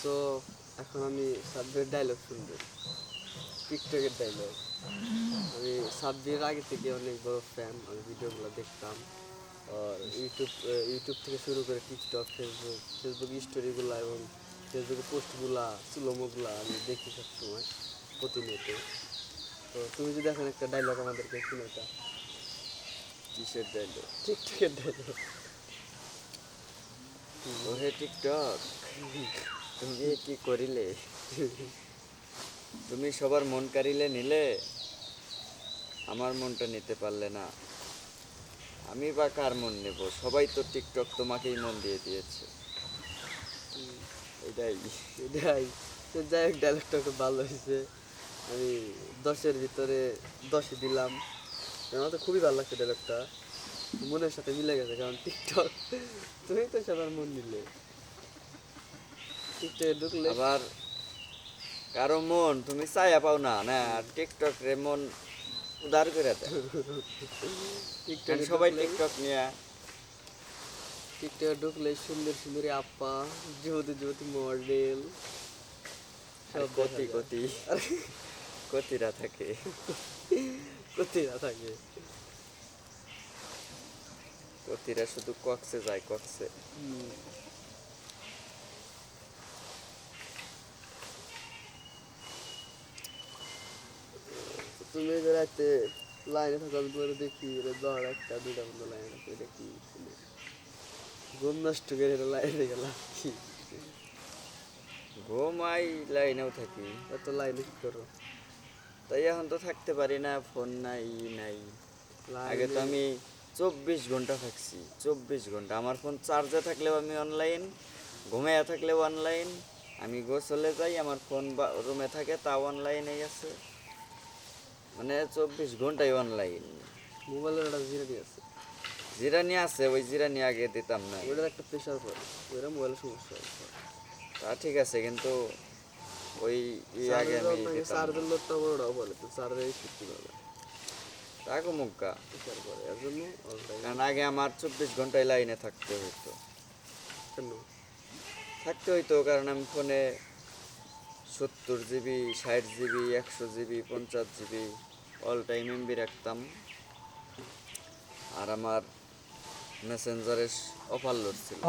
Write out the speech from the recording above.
So এখন আমি Sabbir dialogue শুনব। টিকটকের ডায়লগ আমি সাব্বির আগে থেকে অনেক বড় ফ্যান আমি ভিডিওগুলো দেখতাম। আর ইউটিউব ইউটিউব থেকে শুরু করে টিকটক ফেসবুক ফেসবুক স্টোরিগুলো এবং ফেসবুকে পোস্টগুলা সুলমোগুলা আমি দেখি সবসময় প্রতিনিয়ত। তো তুমি যদি এখন একটা ডায়লগ আমাদেরকে শুনেটা কিসের ডায়লগ টিকটকের ডায়লগ ওহে টিকটক তুমি কি করিলে? তুমি সবার মন কারিলে নিলে, আমার মনটা নিতে পারলে না। আমি বা কার মন নেব? সবাই তো টিকটক তোমাকেই মন দিয়ে দিয়েছে। এটাই এটাই। যাই হোক ডায়লগটা খুব ভালো হয়েছে। আমি দশের ভিতরে দশে দিলাম। আমার তো খুবই ভালো লাগছে ডায়লগটা মনের সাথে মিলে গেছে, কারণ টিকটক, তুমি তো সবার মন নিলে। আবার কারও মন তুমি চায়া পাও না না? টিকটক রে মন উদার করে দেয়। টিকটকে সবাই টিকটক নিয়ে টিকটকে ঢুকলে সুন্দর সুন্দরী আপা যুবতী যুবতী মডেল সব যায়। কতি। কতিরা থাকে। কতিরা থাকে। কতিরা শুধু কক্সে যায় কক্সে। তুমি রাতে লাইনে থাকো আমি তোমার দেখি দর একটা দুটা বন্ধু লাইনে থাকো এটা কি শুনে? ঘুম নষ্ট করে লাইনে গেলাম কি? ঘুমাই লাইনেও থাকি। এত লাইনে কি করো তাই এখন তো থাকতে পারি না ফোন নাই নাই। আগে তো আমি চব্বিশ ঘণ্টা থাকছি চব্বিশ ঘণ্টা। আমার ফোন চার্জে থাকলেও আমি অনলাইন ঘুমাইয়া থাকলেও অনলাইন আমি গোসলে যাই আমার ফোন বা রুমে থাকে তাও অনলাইনেই আছে। মানে চব্বিশ ঘন্টাই অনলাইন মোবাইলের একটা জিরানি আছে। জিরানি আছে ওই জিরানি আগে দিতাম না। ওটার একটা প্রেশার পড়ে। ওইটা মোবাইলের সমস্যা তা ঠিক আছে কিন্তু ওই ই আগে আমি চার্জের লোডটা বড়টাও বলে তো চার্জের সত্যি বলে? তাকে পড়ে এর জন্য কারণ আগে আমার চব্বিশ ঘন্টায় লাইনে থাকতে হতো কেন? থাকতে হইতো কারণ আমি ফোনে সত্তর জিবি, ষাট জিবি, একশো জিবি, পঞ্চাশ জিবি অল টাইম এমবি রাখতাম। আর আমার মেসেঞ্জারের অফার লোড ছিল।